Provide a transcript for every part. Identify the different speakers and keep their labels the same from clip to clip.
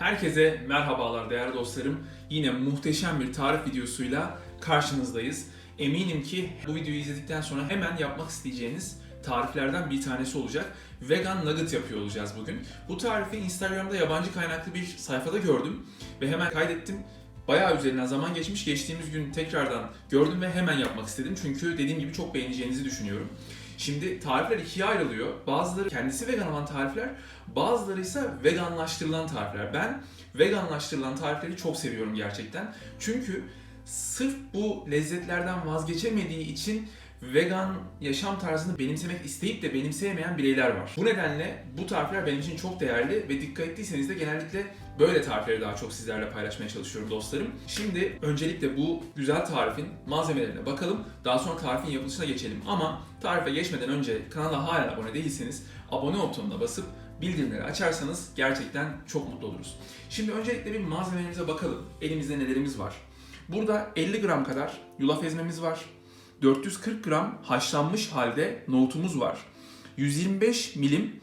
Speaker 1: Herkese merhabalar değerli dostlarım. Yine muhteşem bir tarif videosuyla karşınızdayız. Eminim ki bu videoyu izledikten sonra hemen yapmak isteyeceğiniz tariflerden bir tanesi olacak. Vegan nugget yapıyor olacağız bugün. Bu tarifi Instagram'da yabancı kaynaklı bir sayfada gördüm ve hemen kaydettim. Bayağı üzerinden zaman geçmiş. Geçtiğimiz gün tekrardan gördüm ve hemen yapmak istedim. Çünkü dediğim gibi çok beğeneceğinizi düşünüyorum. Şimdi tarifler ikiye ayrılıyor. Bazıları kendisi vegan olan tarifler, bazıları ise veganlaştırılan tarifler. Ben veganlaştırılan tarifleri çok seviyorum gerçekten. Çünkü sırf bu lezzetlerden vazgeçemediği için vegan yaşam tarzını benimsemek isteyip de benimseyemeyen bireyler var. Bu nedenle bu tarifler benim için çok değerli ve dikkat ettiyseniz de genellikle böyle tarifleri daha çok sizlerle paylaşmaya çalışıyorum dostlarım. Şimdi öncelikle bu güzel tarifin malzemelerine bakalım. Daha sonra tarifin yapılışına geçelim. Ama tarife geçmeden önce kanala hala abone değilseniz abone butonuna basıp bildirimleri açarsanız gerçekten çok mutlu oluruz. Şimdi öncelikle bir malzemelerimize bakalım. Elimizde nelerimiz var? Burada 50 gram kadar yulaf ezmemiz var. 440 gram haşlanmış halde nohutumuz var. 125 milim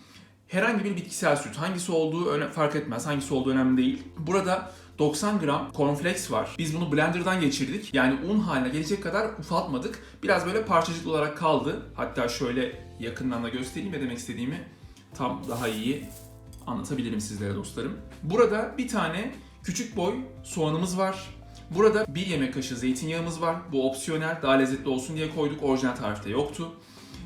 Speaker 1: herhangi bir bitkisel süt. Hangisi olduğu fark etmez. Hangisi olduğu önemli değil. Burada 90 gram cornflakes var. Biz bunu blenderdan geçirdik. Yani un haline gelecek kadar ufaltmadık. Biraz böyle parçacıklı olarak kaldı. Hatta şöyle yakından da göstereyim ne demek istediğimi tam daha iyi anlatabilirim sizlere dostlarım. Burada bir tane küçük boy soğanımız var. Burada bir yemek kaşığı zeytinyağımız var. Bu opsiyonel, daha lezzetli olsun diye koyduk. Orijinal tarifte yoktu.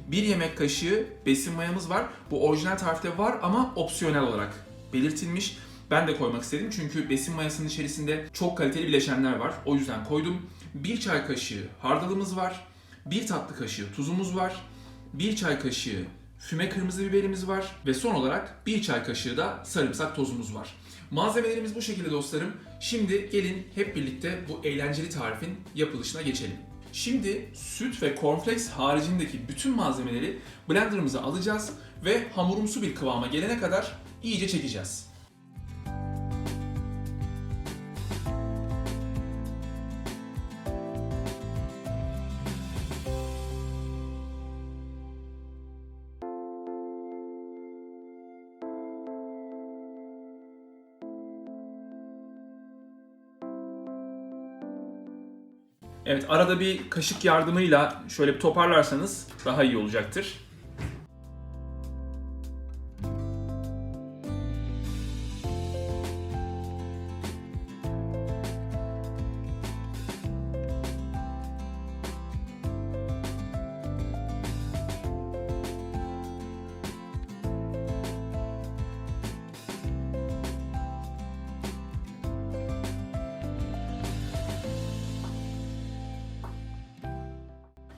Speaker 1: Bir yemek kaşığı besin mayamız var. Bu orijinal tarifte var ama opsiyonel olarak belirtilmiş. Ben de koymak istedim çünkü besin mayasının içerisinde çok kaliteli bileşenler var. O yüzden koydum. Bir çay kaşığı hardalımız var. Bir tatlı kaşığı tuzumuz var. Bir çay kaşığı füme kırmızı biberimiz var. Ve son olarak bir çay kaşığı da sarımsak tozumuz var. Malzemelerimiz bu şekilde dostlarım. Şimdi gelin hep birlikte bu eğlenceli tarifin yapılışına geçelim. Şimdi süt ve cornflakes haricindeki bütün malzemeleri blenderımıza alacağız ve hamurumsu bir kıvama gelene kadar iyice çekeceğiz. Evet arada bir kaşık yardımıyla şöyle bir toparlarsanız daha iyi olacaktır.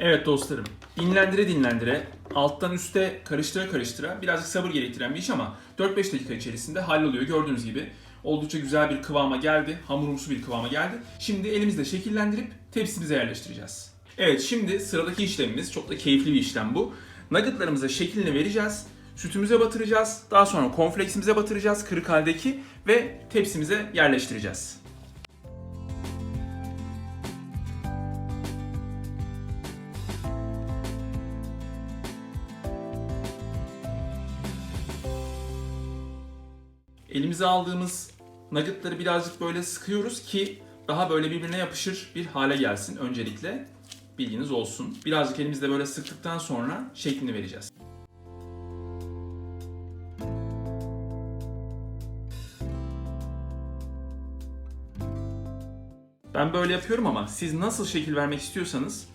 Speaker 1: Evet dostlarım, dinlendire dinlendire, alttan üste karıştıra karıştıra, birazcık sabır gerektiren bir iş ama 4-5 dakika içerisinde halloluyor. Gördüğünüz gibi oldukça güzel bir kıvama geldi, hamurumsu bir kıvama geldi. Şimdi elimizle şekillendirip tepsimize yerleştireceğiz. Evet şimdi sıradaki işlemimiz, çok da keyifli bir işlem bu. Nuggetlarımıza şeklini vereceğiz, sütümüze batıracağız, daha sonra cornflakesimize batıracağız kırık haldeki ve tepsimize yerleştireceğiz. Elimize aldığımız nuggetları birazcık böyle sıkıyoruz ki daha böyle birbirine yapışır bir hale gelsin öncelikle. Bilginiz olsun. Birazcık elimizde böyle sıktıktan sonra şeklini vereceğiz. Ben böyle yapıyorum ama siz nasıl şekil vermek istiyorsanız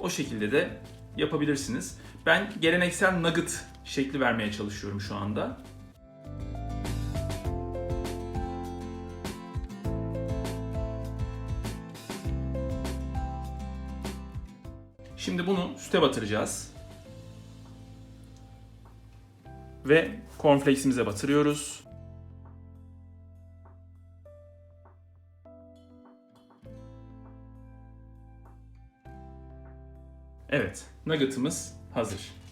Speaker 1: o şekilde de yapabilirsiniz. Ben geleneksel nugget şekli vermeye çalışıyorum şu anda. Şimdi bunu süte batıracağız. Ve cornflakesimize batırıyoruz. Evet, nuggetımız hazır.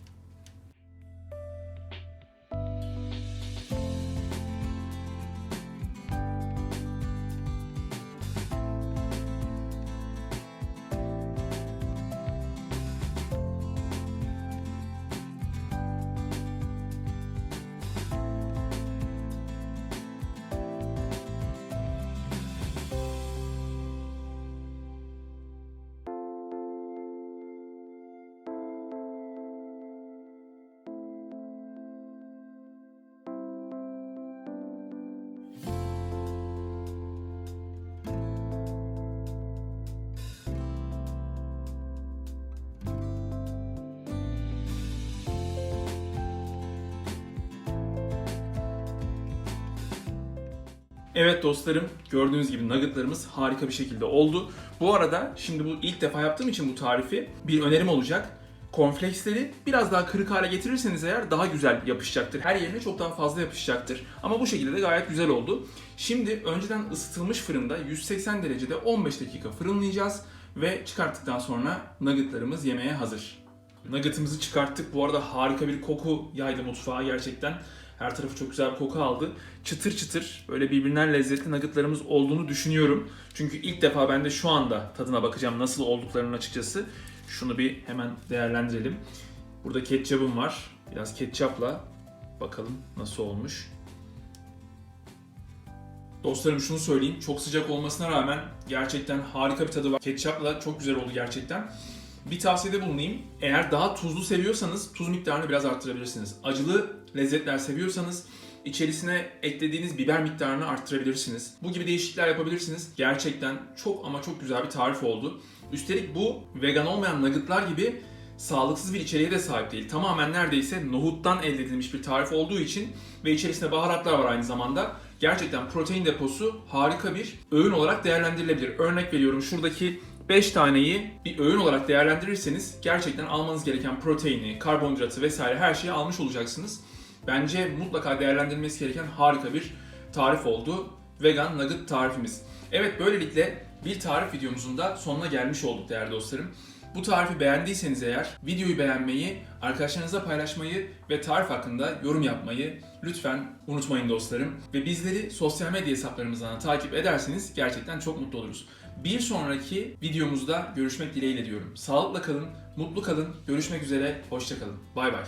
Speaker 1: Evet dostlarım, gördüğünüz gibi nuggetlarımız harika bir şekilde oldu. Bu arada şimdi bu ilk defa yaptığım için bu tarifi bir önerim olacak. Cornflakesleri biraz daha kırık hale getirirseniz eğer daha güzel yapışacaktır. Her yerine çok daha fazla yapışacaktır. Ama bu şekilde de gayet güzel oldu. Şimdi önceden ısıtılmış fırında 180 derecede 15 dakika fırınlayacağız ve çıkarttıktan sonra nuggetlarımız yemeğe hazır. Nuggetımızı çıkarttık. Bu arada harika bir koku yaydı mutfağa gerçekten. Her tarafı çok güzel koku aldı. Çıtır çıtır böyle birbirinden lezzetli nuggetlarımız olduğunu düşünüyorum. Çünkü ilk defa ben de şu anda tadına bakacağım nasıl olduklarının açıkçası. Şunu bir hemen değerlendirelim. Burada ketçabım var. Biraz ketçapla bakalım nasıl olmuş. Dostlarım şunu söyleyeyim. Çok sıcak olmasına rağmen gerçekten harika bir tadı var. Ketçapla çok güzel oldu gerçekten. Bir tavsiyede bulunayım. Eğer daha tuzlu seviyorsanız tuz miktarını biraz arttırabilirsiniz. Acılı lezzetler seviyorsanız içerisine eklediğiniz biber miktarını arttırabilirsiniz. Bu gibi değişiklikler yapabilirsiniz. Gerçekten çok ama çok güzel bir tarif oldu. Üstelik bu vegan olmayan nuggetlar gibi sağlıksız bir içeriğe de sahip değil. Tamamen neredeyse nohuttan elde edilmiş bir tarif olduğu için ve içerisinde baharatlar var aynı zamanda. Gerçekten protein deposu harika bir öğün olarak değerlendirilebilir. Örnek veriyorum şuradaki 5 taneyi bir öğün olarak değerlendirirseniz gerçekten almanız gereken proteini, karbonhidratı vesaire her şeyi almış olacaksınız. Bence mutlaka değerlendirilmesi gereken harika bir tarif oldu. Vegan nugget tarifimiz. Evet böylelikle bir tarif videomuzun da sonuna gelmiş olduk değerli dostlarım. Bu tarifi beğendiyseniz eğer videoyu beğenmeyi, arkadaşlarınızla paylaşmayı ve tarif hakkında yorum yapmayı lütfen unutmayın dostlarım. Ve bizleri sosyal medya hesaplarımızdan takip ederseniz gerçekten çok mutlu oluruz. Bir sonraki videomuzda görüşmek dileğiyle diyorum. Sağlıkla kalın, mutlu kalın, görüşmek üzere, hoşça kalın. Bay bay.